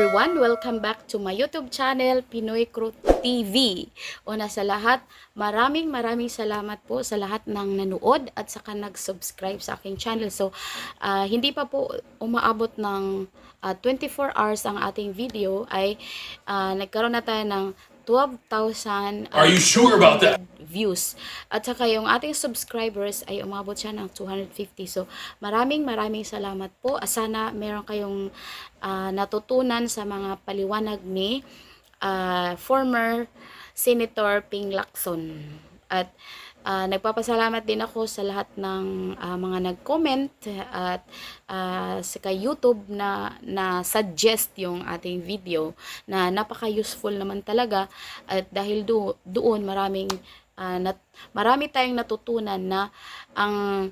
everyone! Welcome back to my YouTube channel, Pinoy Crew TV. Una sa lahat, maraming maraming salamat po sa lahat ng nanood at saka nag-subscribe sa aking channel. So, ah, hindi pa po umaabot ng ah, 24 hours ang ating video ay ah, nagkaroon na tayo ng 12,000 Are you sure about that? Views. At saka yung ating subscribers ay umabot siya ng 250. So, maraming maraming salamat po. Ah, Sana meron kayong ah, natutunan sa mga paliwanag ni ah, former Senator Ping Lacson. At ah, nagpapasalamat din ako sa lahat ng ah, mga nag-comment at ah, sa kay YouTube na na suggest yung ating video na napaka-useful naman talaga at dahil do, doon maraming ah, nat, marami tayong natutunan na ang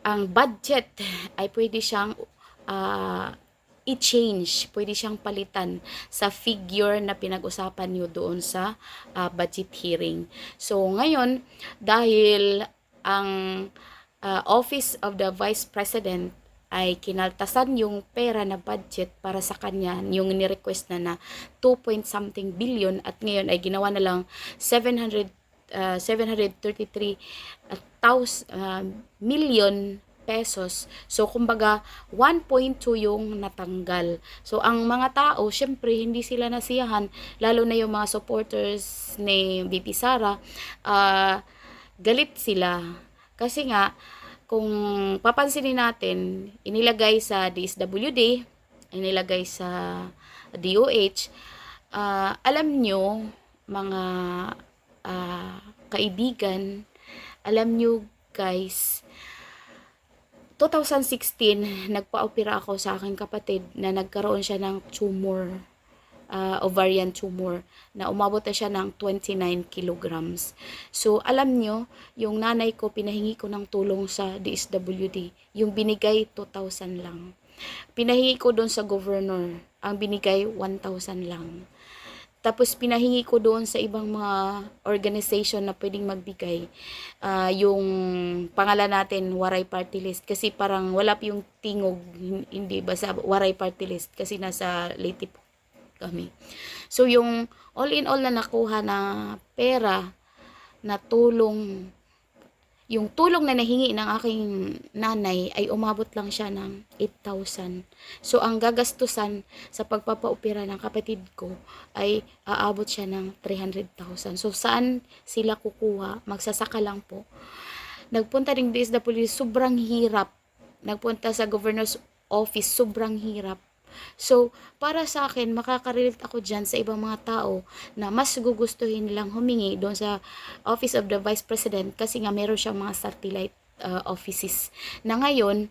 ang budget ay pwede siyang ah, i-change, pwede siyang palitan sa figure na pinag-usapan nyo doon sa ah, budget hearing. So ngayon, dahil ang ah, Office of the Vice President ay kinaltasan yung pera na budget para sa kanya, yung ni-request na na 2 point something billion at ngayon ay ginawa na lang 700 uh, 733 thousand uh, million pesos. So, kumbaga, 1.2 yung natanggal. So, ang mga tao, syempre, hindi sila nasiyahan, lalo na yung mga supporters ni BP Sara, ah, galit sila. Kasi nga, kung papansinin natin, inilagay sa DSWD, inilagay sa DOH, ah, alam nyo, mga ah, kaibigan, alam nyo guys, 2016, nagpa-opera ako sa aking kapatid na nagkaroon siya ng tumor, ah, ovarian tumor, na umabot na siya ng 29 kilograms. So, alam nyo, yung nanay ko, pinahingi ko ng tulong sa DSWD. Yung binigay, 2,000 lang. Pinahingi ko doon sa governor, ang binigay, 1,000 lang. Tapos pinahingi ko doon sa ibang mga organization na pwedeng magbigay ah, yung pangalan natin Waray Party List kasi parang wala pa yung tingog hin- hindi ba sa Waray Party List kasi nasa Leyte kami. So yung all in all na nakuha na pera na tulong yung tulong na nahingi ng aking nanay ay umabot lang siya ng 8,000. So, ang gagastusan sa pagpapaopera ng kapatid ko ay aabot siya ng 300,000. So, saan sila kukuha? Magsasaka lang po. Nagpunta rin DSWD, sobrang hirap. Nagpunta sa governor's office, sobrang hirap. So, para sa akin, makakarelate ako dyan sa ibang mga tao na mas gugustuhin nilang humingi doon sa Office of the Vice President kasi nga meron siyang mga satellite uh, offices. Na ngayon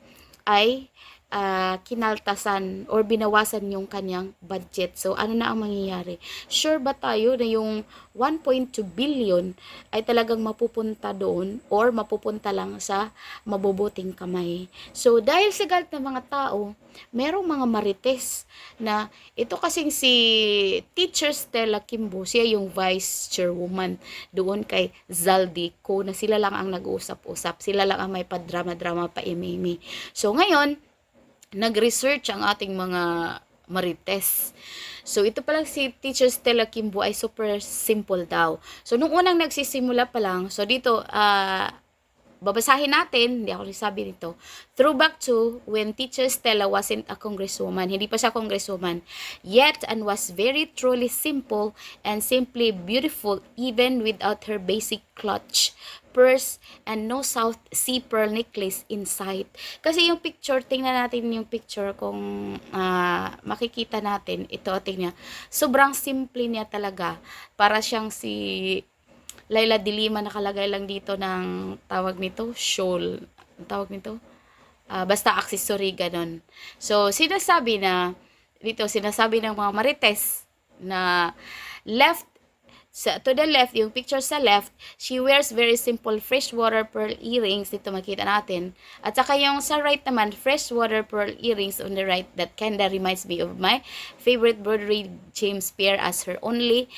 ay ah, kinaltasan or binawasan yung kanyang budget. So, ano na ang mangyayari? Sure ba tayo na yung 1.2 billion ay talagang mapupunta doon or mapupunta lang sa mabubuting kamay? So, dahil sa galit ng mga tao, merong mga marites na ito kasing si Teacher Stella Kimbo, siya yung vice chairwoman doon kay Zaldico na sila lang ang nag-uusap-usap. Sila lang ang may padrama-drama pa imimi. So, ngayon, nag-research ang ating mga marites. So, ito palang si Teacher Stella Kimbo ay super simple daw. So, nung unang nagsisimula pa lang, so dito, ah, babasahin natin, hindi ako nagsabi nito, throwback to when Teacher Stella wasn't a congresswoman, hindi pa siya congresswoman, yet and was very truly simple and simply beautiful even without her basic clutch, purse, and no South Sea pearl necklace in sight. Kasi yung picture, tingnan natin yung picture kung ah, makikita natin, ito, tingnan, sobrang simple niya talaga, para siyang si Laila Dilima nakalagay lang dito ng tawag nito, shawl. Tawag nito? Ah, basta accessory ganon. So, sinasabi na, dito sinasabi ng mga marites na left sa to the left, yung picture sa left, she wears very simple freshwater pearl earrings. Dito makita natin. At saka yung sa right naman, freshwater pearl earrings on the right that kinda reminds me of my favorite broderie James Pierre as her only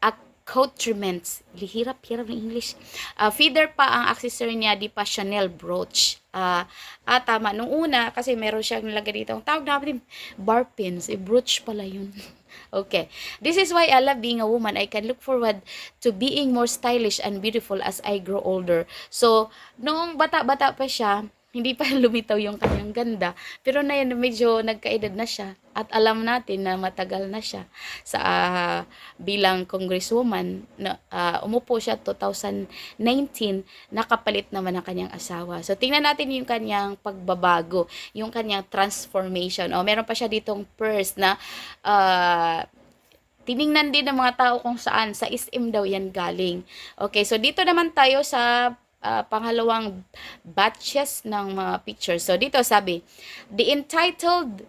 ac- accoutrements. Lihirap-hirap ng English. Ah, feather pa ang accessory niya, di pa Chanel brooch. Ah, ah, tama. Nung una, kasi meron siyang nilagay dito. Ang tawag natin, bar pins. Eh, brooch pala yun. okay. This is why I love being a woman. I can look forward to being more stylish and beautiful as I grow older. So, noong bata-bata pa siya, hindi pa lumitaw yung kanyang ganda. Pero na yun, medyo nagkaedad na siya. At alam natin na matagal na siya sa ah, bilang congresswoman. Na, ah, umupo siya 2019, nakapalit naman ang kanyang asawa. So, tingnan natin yung kanyang pagbabago, yung kanyang transformation. O, meron pa siya ditong purse na ah, tiningnan din ng mga tao kung saan sa SM daw yan galing. Okay, so dito naman tayo sa ah, pangalawang batches ng mga pictures. So dito sabi, the entitled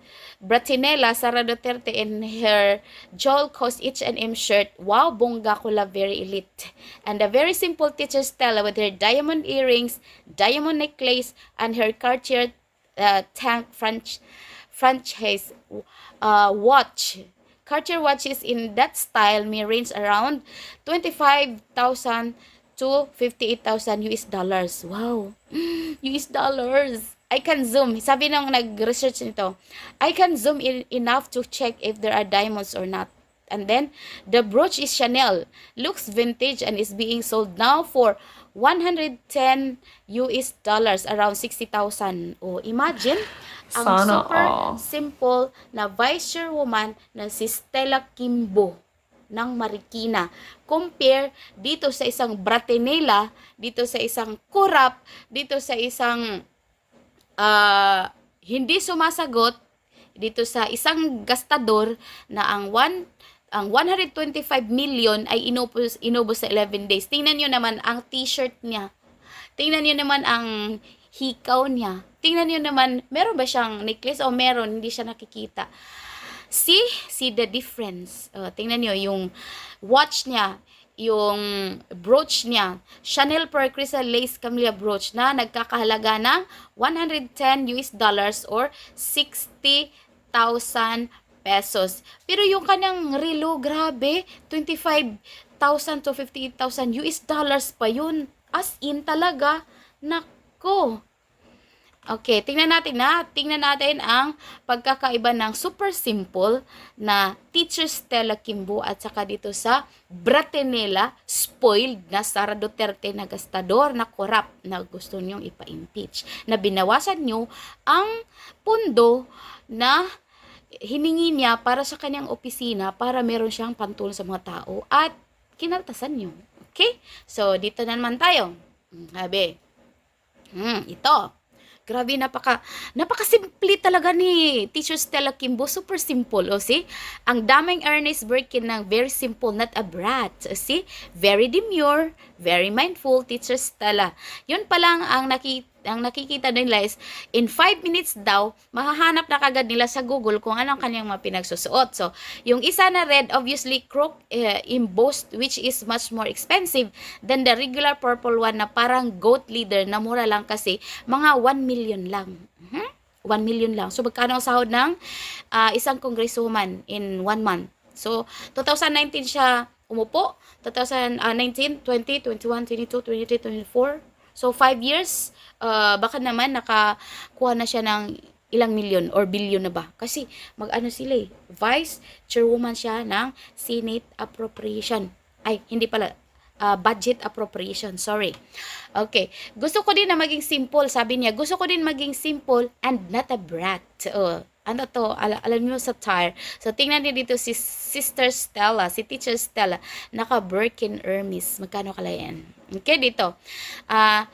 Bratinella Sara Duterte in her Joel Coast H&M shirt, wow, bongga kula, very elite. And a very simple teacher Stella with her diamond earrings, diamond necklace, and her Cartier uh, tank French franchise uh, watch. Cartier watches in that style may range around 25,000 to 58,000 US dollars. Wow. US dollars. I can zoom. Sabi nung nag-research nito, I can zoom in enough to check if there are diamonds or not. And then, the brooch is Chanel. Looks vintage and is being sold now for 110 US dollars, around 60,000. Oh, imagine, ang Sana super all. simple na vice chairwoman na si Stella Kimbo ng Marikina. Compare dito sa isang Bratinela, dito sa isang Kurap, dito sa isang ah, hindi sumasagot, dito sa isang gastador na ang one ang 125 million ay inubos, inubos sa 11 days. Tingnan nyo naman ang t-shirt niya. Tingnan nyo naman ang hikaw niya. Tingnan nyo naman, meron ba siyang necklace o meron, hindi siya nakikita. See? See the difference. Uh, tingnan nyo, yung watch niya, yung brooch niya, Chanel Per Crystal Lace Camellia brooch na nagkakahalaga ng 110 US dollars or 60,000 pesos. Pero yung kanyang relo, grabe, 25,000 to 58,000 US dollars pa yun. As in talaga, nako. Okay, tingnan natin na. Tingnan natin ang pagkakaiba ng super simple na Teacher Stella Kimbo at saka dito sa Bratinela, spoiled na Sara Duterte na gastador na korap na gusto niyong ipa-impeach. Na binawasan niyo ang pundo na hiningi niya para sa kanyang opisina para meron siyang pantulong sa mga tao at kinaltasan niyo. Okay? So, dito na naman tayo. Hmm, Sabi, hmm, ito. Grabe, napaka, napaka simple talaga ni Teacher Stella Kimbo. Super simple, o see? Ang daming Ernest Birkin ng very simple, not a brat. O see? Very demure, very mindful, Teacher Stella. Yun pa lang ang nakita ang nakikita nila is in 5 minutes daw, mahahanap na kagad nila sa Google kung anong kanyang mga pinagsusuot. So, yung isa na red, obviously, crook uh, embossed, which is much more expensive than the regular purple one na parang goat leader na mura lang kasi mga 1 million lang. Mhm. 1 million lang. So, magkano ang sahod ng ah, isang congresswoman in one month? So, 2019 siya umupo. 2019, 20, 21, 22, 23, 24. So, 5 years, uh, baka naman nakakuha na siya ng ilang milyon or billion na ba? Kasi mag-ano sila eh, vice chairwoman siya ng Senate Appropriation. Ay, hindi pala, uh, budget appropriation, sorry. Okay, gusto ko din na maging simple, sabi niya, gusto ko din maging simple and not a brat. Oh, ano to, Al- alam niyo sa tire. So, tingnan niyo dito si Sister Stella, si Teacher Stella, naka Birkin Hermes. Magkano kala yan? Okay, dito. Ah,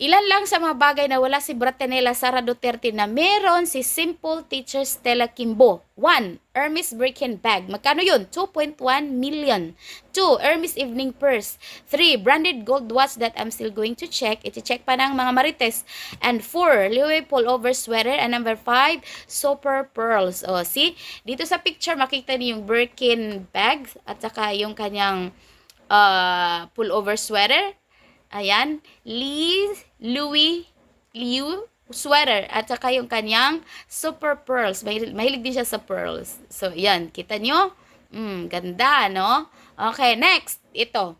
Ilan lang sa mga bagay na wala si Bratanela Sara Duterte na meron si Simple Teacher Stella Kimbo. 1. Hermes Birkin Bag. Magkano yun? 2.1 million. 2. Hermes Evening Purse. 3. Branded gold watch that I'm still going to check. Iti-check pa ng mga marites. And 4. Louis pullover sweater. And number 5. Super Pearls. O, see? Dito sa picture, makita niyo yung Birkin bag at saka yung kanyang uh, pullover sweater. Ayan, Lee, Louis, Liu, sweater, at saka yung kanyang super pearls. Mahilig, din siya sa pearls. So, yan, kita nyo? Mm, ganda, no? Okay, next. Ito.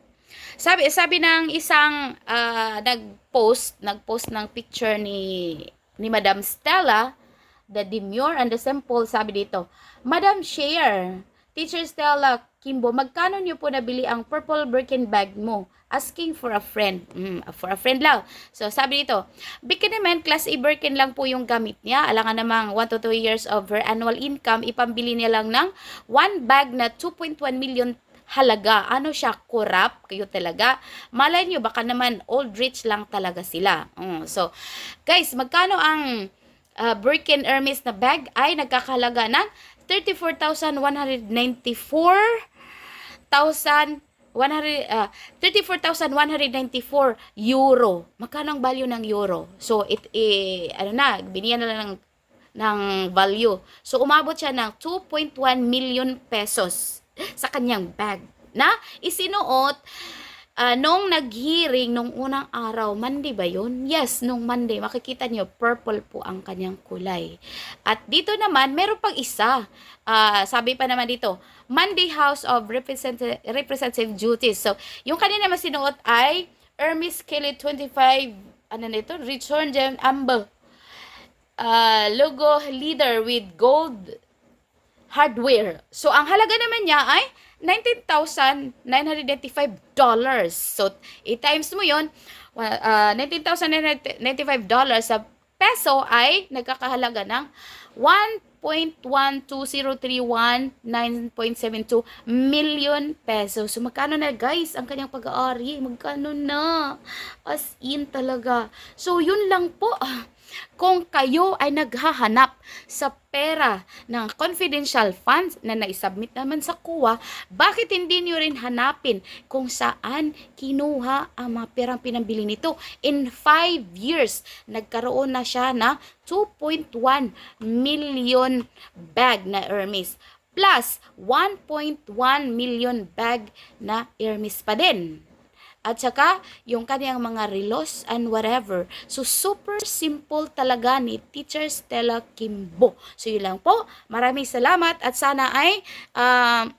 Sabi sabi ng isang ah, nag-post, nag-post ng picture ni ni Madam Stella, the demure and the simple, sabi dito, Madam Share, Teacher Stella Kimbo, magkano niyo po nabili ang purple Birkin bag mo? Asking for a friend. Mm, for a friend lang. So, sabi dito, Bikini naman, class A Birkin lang po yung gamit niya. Alangan namang 1 to 2 years of her annual income, ipambili niya lang ng one bag na 2.1 million halaga. Ano siya? Kurap? Kayo talaga? Malay nyo, baka naman old rich lang talaga sila. Mm, so, guys, magkano ang uh, Birkin Hermes na bag ay nagkakahalaga ng 34,194,000 100 uh, 34,194 euro. Magkano ang value ng euro? So it eh, ano na, biniyan na lang ng ng value. So umabot siya ng 2.1 million pesos sa kanyang bag na isinuot ah, nung nag-hearing nung unang araw, Monday ba yun? Yes, nung Monday. Makikita nyo, purple po ang kanyang kulay. At dito naman, meron pang isa. Ah, sabi pa naman dito, Monday House of Representative, Representative Duties. So, yung kanina naman sinuot ay Hermes Kelly 25, ano nito? Return Gem Amber. Ah, logo leader with gold hardware. So, ang halaga naman niya ay $19,995. So, i-times mo yun, uh, $19,995 sa peso ay nagkakahalaga ng 1.12031.9.72 million pesos. So, magkano na guys ang kanyang pag-aari? Magkano na? As in talaga. So, yun lang po. Kung kayo ay naghahanap sa pera ng confidential funds na naisubmit naman sa kuwa, bakit hindi nyo rin hanapin kung saan kinuha ang mga perang pinambili nito? In 5 years, nagkaroon na siya na 2.1 million bag na Hermes plus 1.1 million bag na Hermes pa din. At saka, yung kanyang mga relos and whatever. So, super simple talaga ni Teacher Stella Kimbo. So, yun lang po. Maraming salamat at sana ay um,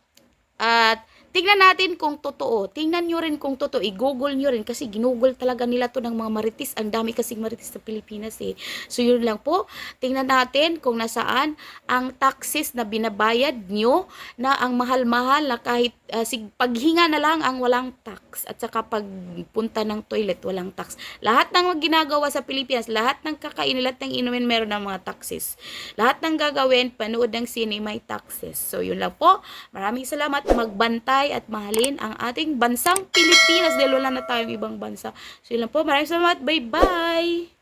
at tingnan natin kung totoo. Tingnan nyo rin kung totoo. I-google nyo rin kasi ginugol talaga nila to ng mga maritis. Ang dami kasing maritis sa Pilipinas eh. So yun lang po. Tingnan natin kung nasaan ang taxes na binabayad nyo na ang mahal-mahal na kahit uh, sig paghinga na lang ang walang tax at saka pagpunta ng toilet walang tax. Lahat ng ginagawa sa Pilipinas, lahat ng kakain, lahat ng inumin meron ng mga taxes. Lahat ng gagawin, panood ng sine may taxes. So yun lang po. Maraming salamat. Magbantay at mahalin ang ating bansang Pilipinas dahil wala na tayong ibang bansa. So yun lang po. Maraming salamat. Bye-bye!